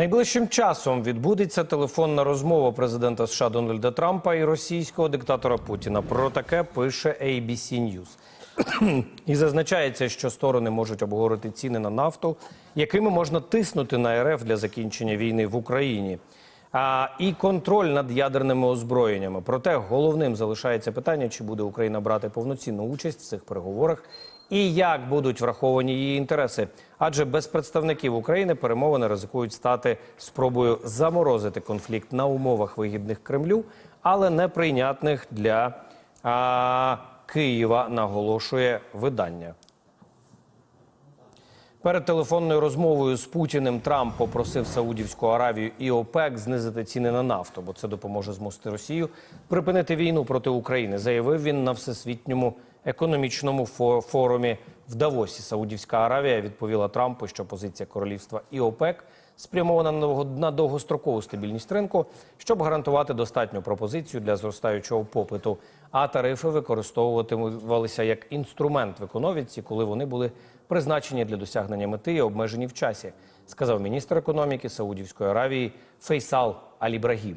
Найближчим часом відбудеться телефонна розмова президента США Дональда Трампа і російського диктатора Путіна. Про таке пише ABC News. І зазначається, що сторони можуть обговорити ціни на нафту, якими можна тиснути на РФ для закінчення війни в Україні. А, і контроль над ядерними озброєннями. Проте головним залишається питання, чи буде Україна брати повноцінну участь в цих переговорах і як будуть враховані її інтереси. Адже без представників України перемовини ризикують стати спробою заморозити конфлікт на умовах вигідних Кремлю, але неприйнятних для а, Києва, наголошує видання. Перед телефонною розмовою з Путіним Трамп попросив Саудівську Аравію і ОПЕК знизити ціни на нафту, бо це допоможе змусити Росію припинити війну проти України. Заявив він на всесвітньому економічному фо- форумі в Давосі. Саудівська Аравія відповіла Трампу, що позиція королівства і ОПЕК спрямована на довго- на довгострокову стабільність ринку, щоб гарантувати достатню пропозицію для зростаючого попиту. А тарифи використовуватималися як інструмент в економіці, коли вони були призначені для досягнення мети і обмежені в часі, сказав міністр економіки Саудівської Аравії Фейсал Алібрагім.